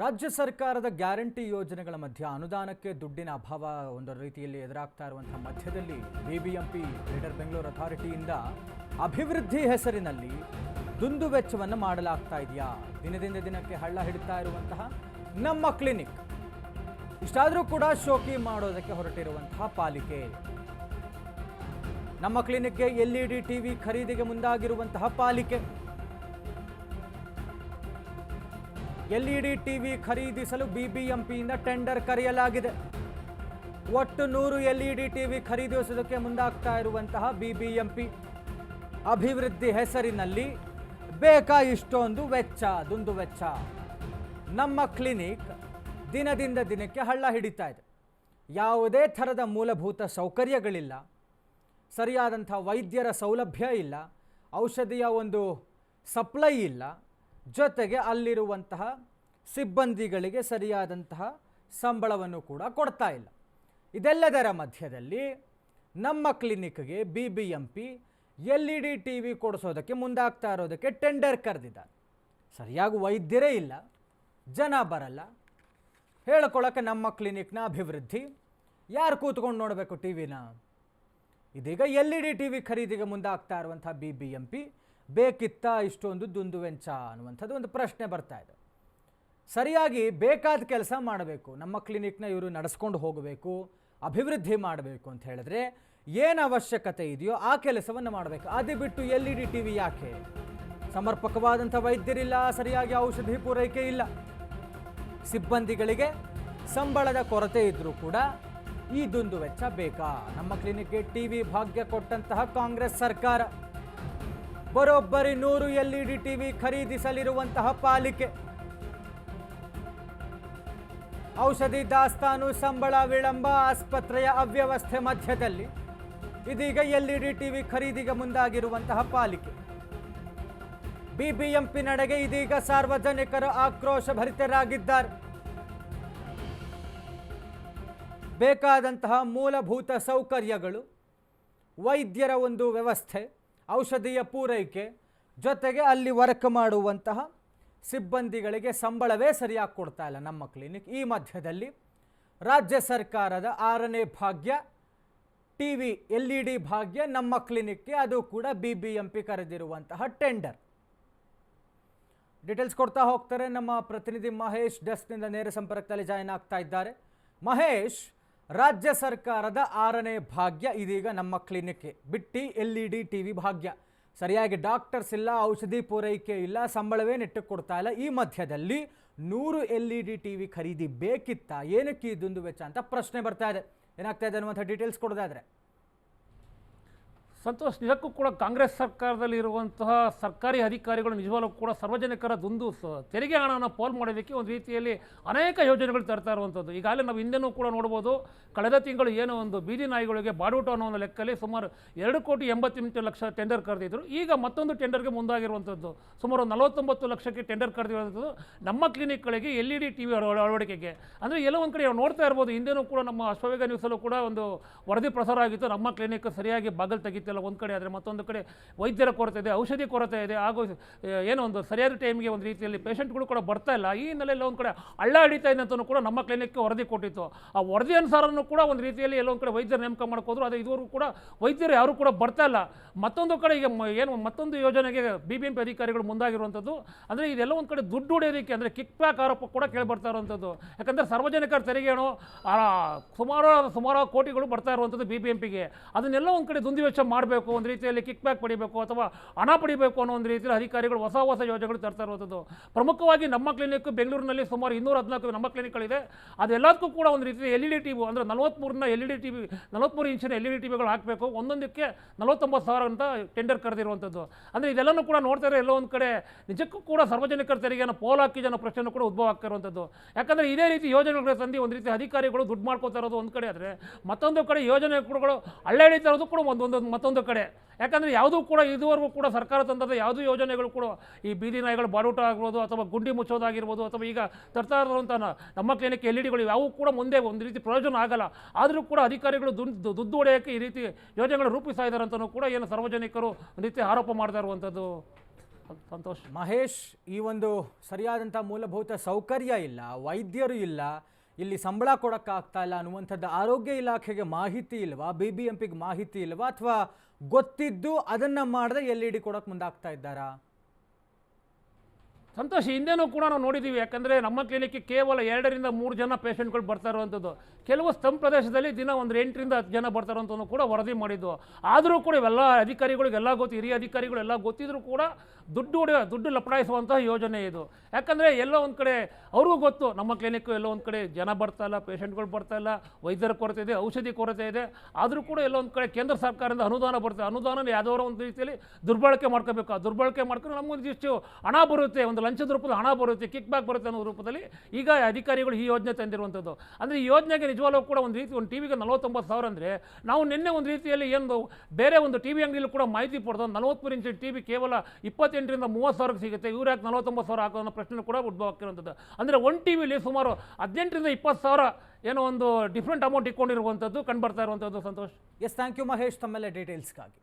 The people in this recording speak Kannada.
ರಾಜ್ಯ ಸರ್ಕಾರದ ಗ್ಯಾರಂಟಿ ಯೋಜನೆಗಳ ಮಧ್ಯೆ ಅನುದಾನಕ್ಕೆ ದುಡ್ಡಿನ ಅಭಾವ ಒಂದು ರೀತಿಯಲ್ಲಿ ಎದುರಾಗ್ತಾ ಇರುವಂತಹ ಮಧ್ಯದಲ್ಲಿ ಬಿಬಿಎಂಪಿ, ಗ್ರೇಟರ್ ಬೆಂಗಳೂರು ಅಥಾರಿಟಿಯಿಂದ ಅಭಿವೃದ್ಧಿ ಹೆಸರಿನಲ್ಲಿ ದುಂದು ವೆಚ್ಚವನ್ನು ಮಾಡಲಾಗ್ತಾ ಇದೆಯಾ? ದಿನದಿಂದ ದಿನಕ್ಕೆ ಹಳ್ಳ ಹಿಡಿತಾ ಇರುವಂತಹ ನಮ್ಮ ಕ್ಲಿನಿಕ್. ಇಷ್ಟಾದರೂ ಕೂಡ ಶೋಕಿ ಮಾಡೋದಕ್ಕೆ ಹೊರಟಿರುವಂತಹ ಪಾಲಿಕೆ. ನಮ್ಮ ಕ್ಲಿನಿಕ್ಗೆ ಎಲ್ ಇ ಡಿ ಟಿವಿ ಖರೀದಿಗೆ ಮುಂದಾಗಿರುವಂತಹ ಪಾಲಿಕೆ. ಎಲ್ಇಡಿ ಟಿವಿ ಖರೀದಿಸಲು ಬಿಬಿಎಂಪಿಯಿಂದ ಟೆಂಡರ್ ಕರೆಯಲಾಗಿದೆ. ಒಟ್ಟು ನೂರು ಎಲ್ಇಡಿ ಟಿವಿ ಖರೀದಿಸುವುದಕ್ಕೆ ಮುಂದಾಗ್ತಾ ಇರುವಂತಹ ಬಿಬಿಎಂಪಿ. ಅಭಿವೃದ್ಧಿ ಹೆಸರಿನಲ್ಲಿ ಬೇಕಾ ಇಷ್ಟೊಂದು ವೆಚ್ಚ, ದುಂದು ವೆಚ್ಚ. ನಮ್ಮ ಕ್ಲಿನಿಕ್ ದಿನದಿಂದ ದಿನಕ್ಕೆ ಹಳ್ಳ ಹಿಡಿತಾ ಇದೆ. ಯಾವುದೇ ಥರದ ಮೂಲಭೂತ ಸೌಕರ್ಯಗಳಿಲ್ಲ. ಸರಿಯಾದಂಥ ವೈದ್ಯರ ಸೌಲಭ್ಯ ಇಲ್ಲ. ಔಷಧಿಯ ಒಂದು ಸಪ್ಲೈ ಇಲ್ಲ. ಜೊತೆಗೆ ಅಲ್ಲಿರುವಂತಹ ಸಿಬ್ಬಂದಿಗಳಿಗೆ ಸರಿಯಾದಂತಹ ಸಂಬಳವನ್ನು ಕೂಡ ಕೊಡ್ತಾ ಇಲ್ಲ. ಇದೆಲ್ಲದರ ಮಧ್ಯದಲ್ಲಿ ನಮ್ಮ ಕ್ಲಿನಿಕ್ಗೆ B B M P L E D T V ಕೊಡಿಸೋದಕ್ಕೆ ಮುಂದಾಗ್ತಾ ಇರೋದಕ್ಕೆ ಟೆಂಡರ್ ಕರೆದಿದ್ದಾರೆ. ಸರಿಯಾಗಿ ವೈದ್ಯರೇ ಇಲ್ಲ, ಜನ ಬರಲ್ಲ. ಹೇಳ್ಕೊಳಕ್ಕೆ ನಮ್ಮ ಕ್ಲಿನಿಕ್ನ ಅಭಿವೃದ್ಧಿ, ಯಾರು ಕೂತ್ಕೊಂಡು ನೋಡಬೇಕು ಟಿ ವಿನ ಇದೀಗ L E D T V ಖರೀದಿಗೆ ಮುಂದಾಗ್ತಾ ಇರುವಂಥ ಬಿ ಬಿ ಎಂ ಪಿ ಬೇಕಿತ್ತಾ ಇಷ್ಟೊಂದು ದುಂದುವೆಂಚ ಅನ್ನುವಂಥದ್ದು ಒಂದು ಪ್ರಶ್ನೆ ಬರ್ತಾ ಇದೆ. ಸರಿಯಾಗಿ ಬೇಕಾದ ಕೆಲಸ ಮಾಡಬೇಕು. ನಮ್ಮ ಕ್ಲಿನಿಕ್ನ ಇವರು ನಡೆಸ್ಕೊಂಡು ಹೋಗಬೇಕು, ಅಭಿವೃದ್ಧಿ ಮಾಡಬೇಕು ಅಂತ ಹೇಳಿದ್ರೆ ಏನು ಅವಶ್ಯಕತೆ ಇದೆಯೋ ಆ ಕೆಲಸವನ್ನು ಮಾಡಬೇಕು. ಅದು ಬಿಟ್ಟು L E D T V ಯಾಕೆ? ಸಮರ್ಪಕವಾದಂಥ ವೈದ್ಯರಿಲ್ಲ, ಸರಿಯಾಗಿ ಔಷಧಿ ಪೂರೈಕೆ ಇಲ್ಲ. ಸಿಬ್ಬಂದಿಗಳಿಗೆ ಸಂಬಳದ ಕೊರತೆ ಇದ್ದರೂ ಕೂಡ ಈ ದುಂದು ವೆಚ್ಚ ಬೇಕಾ? ನಮ್ಮ ಕ್ಲಿನಿಕ್ಗೆ ಟಿ ವಿ ಭಾಗ್ಯ ಕೊಟ್ಟಂತಹ ಕಾಂಗ್ರೆಸ್ ಸರ್ಕಾರ. ಬರೋಬ್ಬರಿ ನೂರು ಎಲ್ ಇ ಡಿ ಟಿವಿ ಖರೀದಿಸಲಿರುವಂತಹ ಪಾಲಿಕೆ. ಔಷಧಿ ದಾಸ್ತಾನು ಸಂಬಳ ವಿಳಂಬ ಆಸ್ಪತ್ರೆಯ ಅವ್ಯವಸ್ಥೆ ಮಧ್ಯದಲ್ಲಿ ಇದೀಗ ಎಲ್ ಇ ಡಿ ಟಿವಿ ಖರೀದಿಗೆ ಮುಂದಾಗಿರುವಂತಹ ಪಾಲಿಕೆ. ಬಿಬಿಎಂಪಿ ನಡೆಗೆ ಇದೀಗ ಸಾರ್ವಜನಿಕರು ಆಕ್ರೋಶ ಭರಿತರಾಗಿದ್ದಾರೆ. ಬೇಕಾದಂತಹ ಮೂಲಭೂತ ಸೌಕರ್ಯಗಳು, ವೈದ್ಯರ ಒಂದು ವ್ಯವಸ್ಥೆ ಔಷಧಿಯ ಪೂರೈಕೆ, ಜೊತೆಗೆ ಅಲ್ಲಿ ವರ್ಕ್ ಮಾಡುವಂತಹ ಸಿಬ್ಬಂದಿಗಳಿಗೆ ಸಂಬಳವೇ ಸರಿಯಾಗಿ ಕೊಡ್ತಾ ಇಲ್ಲ ನಮ್ಮ ಕ್ಲಿನಿಕ್. ಈ ಮಧ್ಯದಲ್ಲಿ ರಾಜ್ಯ ಸರ್ಕಾರದ ಆರನೇ ಭಾಗ್ಯ T V L E D ಭಾಗ್ಯ, ನಮ್ಮ ಕ್ಲಿನಿಕ್ಗೆ ಅದು ಕೂಡ ಬಿ ಬಿ ಎಂ ಪಿ ಕರೆದಿರುವಂತಹ ಟೆಂಡರ್. ಡೀಟೇಲ್ಸ್ ಕೊಡ್ತಾ ಹೋಗ್ತಾರೆ ನಮ್ಮ ಪ್ರತಿನಿಧಿ ಮಹೇಶ್ ಡೆಸ್ಕ್ನಿಂದ ನೇರ ಸಂಪರ್ಕದಲ್ಲಿ ಜಾಯಿನ್ ಆಗ್ತಾ ಇದ್ದಾರೆ. ಮಹೇಶ್ ರಾಜ್ಯ ಸರ್ಕಾರದ ಆರನೇ ಭಾಗ್ಯ ಇದೀಗ ನಮ್ಮ ಕ್ಲಿನಿಕ್ಗೆ. ಬಿಟ್ಟಿ, L E D, T V ಭಾಗ್ಯ. ಸರಿಯಾಗಿ ಡಾಕ್ಟರ್ಸ್ ಇಲ್ಲ, ಔಷಧಿ ಪೂರೈಕೆ ಇಲ್ಲ, ಸಂಬಳವೇ ನೆಟ್ಟಕ್ಕೆ ಕೊಡ್ತಾ ಇಲ್ಲ. ಈ ಮಧ್ಯದಲ್ಲಿ ನೂರು L E D, T V ಖರೀದಿ ಬೇಕಿತ್ತಾ, ಏನಕ್ಕೆ ಇದೊಂದು ದುಂದು ವೆಚ್ಚ ಅಂತ ಪ್ರಶ್ನೆ ಬರ್ತಾ ಇದೆ. ಏನಾಗ್ತಾ ಇದೆ ಅನ್ನುವಂಥ ಡೀಟೇಲ್ಸ್ ಕೊಡೋದಾದ್ರೆ. ಸಂತೋಷ್ ನಿಜಕ್ಕೂ ಕೂಡ ಕಾಂಗ್ರೆಸ್ ಸರ್ಕಾರದಲ್ಲಿ ಇರುವಂತಹ ಸರ್ಕಾರಿ ಅಧಿಕಾರಿಗಳು ನಿಜವಾಗ್ಲೂ ಕೂಡ ಸಾರ್ವಜನಿಕರ ದುಂದು ತೆರಿಗೆ ಹಣವನ್ನು ಪೋಲ್ ಮಾಡೋದಕ್ಕೆ ಒಂದು ರೀತಿಯಲ್ಲಿ ಅನೇಕ ಯೋಜನೆಗಳು ತರ್ತಾ ಇರುವಂಥದ್ದು. ಈಗಾಗಲೇ ನಾವು ಹಿಂದೆನೂ ಕೂಡ ನೋಡ್ಬೋದು, ಕಳೆದ ತಿಂಗಳು ಏನೋ ಒಂದು ಬೀದಿ ನಾಯಿಗಳಿಗೆ ಬಾಡೂಟ ಅನ್ನೋ ಒಂದು ಲೆಕ್ಕದಲ್ಲಿ ಸುಮಾರು ಎರಡು ಕೋಟಿ ಎಂಬತ್ತೆಂಟು ಲಕ್ಷ ಟೆಂಡರ್ ಕರೆದಿದ್ದರು ಈಗ ಮತ್ತೊಂದು ಟೆಂಡರ್ಗೆ ಮುಂದಾಗಿರುವಂಥದ್ದು, ಸುಮಾರು ನಲವತ್ತೊಂಬತ್ತು ಲಕ್ಷಕ್ಕೆ ಟೆಂಡರ್ ಕರೆದಿರುವಂಥದ್ದು ನಮ್ಮ ಕ್ಲಿನಿಕ್ಗಳಿಗೆ L E D T V ಅಳವಡಿಕೆಗೆ. ಅಂದರೆ ಎಲ್ಲೋ ಒಂದು ಕಡೆ ನೋಡ್ತಾ ಇರ್ಬೋದು, ಹಿಂದೆನೂ ಕೂಡ ನಮ್ಮ ಅಶ್ವವೇಗ ನ್ಯೂಸಲ್ಲೂ ಕೂಡ ಒಂದು ವರದಿ ಪ್ರಸಾರ ಆಗಿತ್ತು. ನಮ್ಮ ಕ್ಲಿನಿಕ್ ಸರಿಯಾಗಿ ಬಾಗಲ್ ತೆಗಿತಿಲ್ಲ ಒಂದು ಕಡೆ ಆದರೆ ಮತ್ತೊಂದು ಕಡೆ ವೈದ್ಯರ ಕೊರತೆ ಇದೆ, ಔಷಧಿ ಕೊರತೆ ಇದೆ, ಹಾಗೂ ಏನೋ ಒಂದು ಸರಿಯಾದ ಟೈಮ್ಗೆ ಒಂದು ರೀತಿಯಲ್ಲಿ ಪೇಷಂಟ್ಗಳು ಕೂಡ ಬರ್ತಾ ಇಲ್ಲ. ಈ ಹಿನ್ನೆಲೆಯಲ್ಲಿ ಒಂದು ಕಡೆ ಹಳ್ಳ ಹಿಡಿತಾ ಇದೆ ಅಂತಲೂ ಕೂಡ ನಮ್ಮ ಕ್ಲಿನಿಕ್ಗೆ ವರದಿ ಕೊಟ್ಟಿತ್ತು. ಆ ವರದಿ ಅನುಸಾರನೂ ಕೂಡ ಒಂದು ರೀತಿಯಲ್ಲಿ ಎಲ್ಲೊಂದು ಕಡೆ ವೈದ್ಯರ ನೇಮಕ ಮಾಡ್ಕೋದ್ರು ಅದು ಇದುವರೆಗೂ ಕೂಡ ವೈದ್ಯರು ಯಾರು ಕೂಡ ಬರ್ತಾ ಇಲ್ಲ. ಮತ್ತೊಂದು ಕಡೆ ಈಗ ಏನು ಮತ್ತೊಂದು ಯೋಜನೆಗೆ ಬಿ ಬಿ ಎಂ ಪಿ ಅಧಿಕಾರಿಗಳು ಮುಂದಾಗಿರುವಂಥದ್ದು ಅಂದರೆ ಇದೆಲ್ಲ ಒಂದು ಕಡೆ ದುಡ್ಡು ಹೊಡೆಯೋದಕ್ಕೆ, ಅಂದರೆ ಕಿಕ್ ಬ್ಯಾಕ್ ಆರೋಪ ಕೂಡ ಕೇಳಿಬರ್ತಾ ಇರುವಂಥದ್ದು ಯಾಕಂದರೆ ಸಾರ್ವಜನಿಕರ ತೆರಿಗೆ ಏನೋ ಸುಮಾರು ಸುಮಾರು ಕೋಟಿಗಳು ಬರ್ತಾ ಇರುವಂಥದ್ದು ಬಿ ಬಿ ಎಂ ಪಿಗೆ ಅದನ್ನೆಲ್ಲ ಒಂದು ಕಡೆ ದುಂದು ವೆಚ್ಚ ಮಾಡಬೇಕು ಒಂದು ರೀತಿಯಲ್ಲಿ ಕಿಕ್ ಬ್ಯಾಕ್ ಪಡಿಬೇಕು ಅಥವಾ ಹಣ ಪಡಿಬೇಕು ಅನ್ನೋ ಒಂದು ರೀತಿಯಲ್ಲಿ ಅಧಿಕಾರಿಗಳು ಹೊಸ ಹೊಸ ಯೋಜನೆಗಳು ತರ್ತಾ ಇರುವಂಥದ್ದು. ಪ್ರಮುಖವಾಗಿ ನಮ್ಮ ಕ್ಲಿನಿಕ್ ಬೆಂಗಳೂರಿನಲ್ಲಿ ಸುಮಾರು ಇನ್ನೂರ ಹದಿನಾಲ್ಕು ನಮ್ಮ ಕ್ಲಿನಿಕ್ಗಳಿದೆ ಅದೆಲ್ಲದಕ್ಕೂ ಕೂಡ ಒಂದು ರೀತಿ L E D T V ಅಂದರೆ ನಲವತ್ತ್ಮೂರನ್ನ L E D T V ನಲವತ್ತ್ಮೂರು ಇಂಚಿನ ಎಲ್ ಇ ಡಿ ಟಿ ವಿಗಳು ಹಾಕಬೇಕು. ಒಂದೊಂದಕ್ಕೆ ನಲವತ್ತೊಂಬತ್ತು ಸಾವಿರ ಅಂತ ಟೆಂಡರ್ ಕರೆದಿರುವಂಥದ್ದು. ಅಂದರೆ ಇದೆಲ್ಲನೂ ಕೂಡ ನೋಡ್ತಾ ಇರೋ ಎಲ್ಲೋ ಒಂದು ಕಡೆ ನಿಜಕ್ಕೂ ಕೂಡ ಸಾರ್ವಜನಿಕರ ತೆರಿಗೆಯನ್ನು ಪೋಲ್ ಹಾಕಿ ಜನ ಪ್ರಶ್ನೆ ಕೂಡ ಉದ್ಭವ ಆಗ್ತಿರುವಂಥದ್ದು ಯಾಕಂದರೆ ಇದೇ ರೀತಿ ಯೋಜನೆಗಳ ತಂದು ಒಂದು ರೀತಿ ಅಧಿಕಾರಿಗಳು ದುಡ್ಡು ಮಾಡ್ಕೋತಾ ಇರೋದು ಒಂದು ಕಡೆ ಆದರೆ ಮತ್ತೊಂದು ಕಡೆ ಯೋಜನೆ ಕೂಡಗಳು ಹಳ್ಳೆ ಹಿಡಿತಾ ಇರೋದು ಕೂಡ ಒಂದೊಂದು ಮತ್ತೊಂದು ಕಡೆ. ಯಾಕಂದರೆ ಯಾವುದೂ ಕೂಡ ಇದುವರೆಗೂ ಕೂಡ ಸರ್ಕಾರ ತಂದದ ಯಾವುದೂ ಯೋಜನೆಗಳು ಕೂಡ ಈ ಬೀದಿ ನಾಯಿಗಳು ಬಾಡೂಟ ಆಗ್ಬೋದು ಅಥವಾ ಗುಂಡಿ ಮುಚ್ಚೋದಾಗಿರ್ಬೋದು ಅಥವಾ ಈಗ ತರ್ತಾ ಇರುವಂಥ ನ- ನಮ್ಮ ಕ್ಲಿನಿಕ್ ಎಲ್ ಇ ಡಿಗಳು ಯಾವೂ ಕೂಡ ಮುಂದೆ ಒಂದು ರೀತಿ ಪ್ರಯೋಜನ ಆಗಲ್ಲ. ಆದರೂ ಕೂಡ ಅಧಿಕಾರಿಗಳು ದುಡ್ಡು ದುಡ್ಡು ಹೊಡೆಯೋಕ್ಕೆ ಈ ರೀತಿ ಯೋಜನೆಗಳು ರೂಪಿಸ್ತಾ ಇದ್ದಾರೆ ಅಂತಲೂ ಕೂಡ ಏನು ಸಾರ್ವಜನಿಕರು ಒಂದು ರೀತಿ ಆರೋಪ ಮಾಡ್ತಾ ಇರುವಂಥದ್ದು. ಸಂತೋಷ್. ಮಹೇಶ್, ಈ ಒಂದು ಸರಿಯಾದಂಥ ಮೂಲಭೂತ ಸೌಕರ್ಯ ಇಲ್ಲ, ವೈದ್ಯರು ಇಲ್ಲ ಇಲ್ಲಿ ಸಂಬಳ ಕೊಡೋಕ್ಕಾಗ್ತಾ ಇಲ್ಲ ಅನ್ನುವಂಥದ್ದು ಆರೋಗ್ಯ ಇಲಾಖೆಗೆ ಮಾಹಿತಿ ಇಲ್ವಾ? ಬಿ ಬಿ ಎಂ ಪಿಗೆ ಮಾಹಿತಿ ಇಲ್ವಾ? ಅಥವಾ ಗೊತ್ತಿದ್ದು ಅದನ್ನು ಮಾಡದೆ ಎಲ್ ಇ ಡಿ ಕೊಡೋಕ್ಕೆ ಮುಂದಾಗ್ತಾ ಇದ್ದಾರಾ? ಸಂತೋಷ್, ಹಿಂದೆನೂ ಕೂಡ ನಾವು ನೋಡಿದ್ದೀವಿ ಯಾಕಂದರೆ ನಮ್ಮ ಕ್ಲಿನಿಕ್ಗೆ ಕೇವಲ ಎರಡರಿಂದ ಮೂರು ಜನ ಪೇಷಂಟ್ಗಳು ಬರ್ತಾ ಇರುವಂಥದ್ದು. ಕೆಲವು ಸ್ತಂಭ ಪ್ರದೇಶದಲ್ಲಿ ದಿನ ಒಂದು ಎಂಟರಿಂದ ಹತ್ತು ಜನ ಬರ್ತಾ ಇರುವಂಥದ್ದು ಕೂಡ ವರದಿ ಮಾಡಿದ್ದು. ಆದರೂ ಕೂಡ ಇವೆಲ್ಲ ಅಧಿಕಾರಿಗಳಿಗೆಲ್ಲ ಗೊತ್ತು, ಹಿರಿಯ ಅಧಿಕಾರಿಗಳೆಲ್ಲ ಗೊತ್ತಿದ್ರೂ ಕೂಡ ದುಡ್ಡು ದುಡ್ಡು ಲಪಡಾಯಿಸುವಂತಹ ಯೋಜನೆ ಇದು. ಯಾಕಂದರೆ ಎಲ್ಲೋ ಒಂದು ಕಡೆ, ಅವ್ರಿಗೂ ಗೊತ್ತು, ನಮ್ಮ ಕ್ಲಿನಿಕ್ ಎಲ್ಲೋ ಒಂದು ಕಡೆ ಜನ ಬರ್ತಾ ಇಲ್ಲ ಪೇಷಂಟ್ಗಳು ಬರ್ತಾ ಇಲ್ಲ, ವೈದ್ಯರ ಕೊರತೆ ಇದೆ, ಔಷಧಿ ಕೊರತೆ ಇದೆ. ಆದರೂ ಕೂಡ ಎಲ್ಲೋ ಒಂದು ಕಡೆ ಕೇಂದ್ರ ಸರ್ಕಾರದಿಂದ ಅನುದಾನ ಬರುತ್ತೆ. ಅನುದಾನ ಯಾವುದೋ ಒಂದು ರೀತಿಯಲ್ಲಿ ದುರ್ಬಳಕೆ ಮಾಡ್ಕೋಬೇಕು. ಆ ದುರ್ಬಳಕೆ ಮಾಡ್ಕೊಂಡು ನಮಗೊಂದಿಷ್ಟು ಹಣ ಬರುತ್ತೆ, ಒಂದು ಲಂಚದ ರೂಪದಲ್ಲಿ ಹಣ ಬರುತ್ತೆ ಕಿಕ್ ಬ್ಯಾಕ್ ಬರುತ್ತೆ ಅನ್ನೋ ರೂಪದಲ್ಲಿ ಈಗ ಅಧಿಕಾರಿಗಳು ಈ ಯೋಜನೆ ತಂದಿರುವಂಥದ್ದು. ಅಂದರೆ ಈ ಯೋಜನೆಗೆ ನಿಜವಾಗ್ಲೂ ಕೂಡ ಒಂದು ರೀತಿ, ಒಂದು ಟಿವಿಗೆ ನಲವತ್ತೊಂಬತ್ತು ಸಾವಿರ ಅಂದರೆ ನಾವು ನಿನ್ನೆ ಒಂದು ರೀತಿಯಲ್ಲಿ ಏನು ಬೇರೆ ಒಂದು ಟಿ ವಿ ಅಂಗಡಿಯಲ್ಲಿ ಕೂಡ ಮಾಹಿತಿ ಪಡೆದು ನಲವತ್ತ್ಮೂರು ಇಂಚಿನ ಟಿ ವಿ ಕೇವಲ ಇಪ್ಪತ್ತೆಂಟರಿಂದ ಮೂವತ್ತು ಸಾವಿರಕ್ಕೆ ಸಿಗುತ್ತೆ. ಇವ್ರು ಯಾಕೆ ನಲವತ್ತೊಂಬತ್ತು ಸಾವಿರ ಹಾಕೋ ಅನ್ನೋ ಪ್ರಶ್ನೆ ಕೂಡ ಉದ್ಭವ ಆಗ್ತಿರುವಂಥದ್ದು ಅಂದರೆ ಒಂದು ಟಿ ವಿಲಿ ಸುಮಾರು ಹದಿನೆಂಟರಿಂದ ಇಪ್ಪತ್ತು ಸಾವಿರ ಏನೋ ಒಂದು ಡಿಫ್ರೆಂಟ್ ಅಮೌಂಟ್ ಇಟ್ಕೊಂಡಿರುವಂಥದ್ದು, ಕಂಡು ಬರ್ತಾ ಇರುವಂಥದ್ದು, Santosh. Yes thank you Mahesh. ತಮ್ಮೆಲ್ಲ ಡೀಟೇಲ್ಸ್ಗಾಗಿ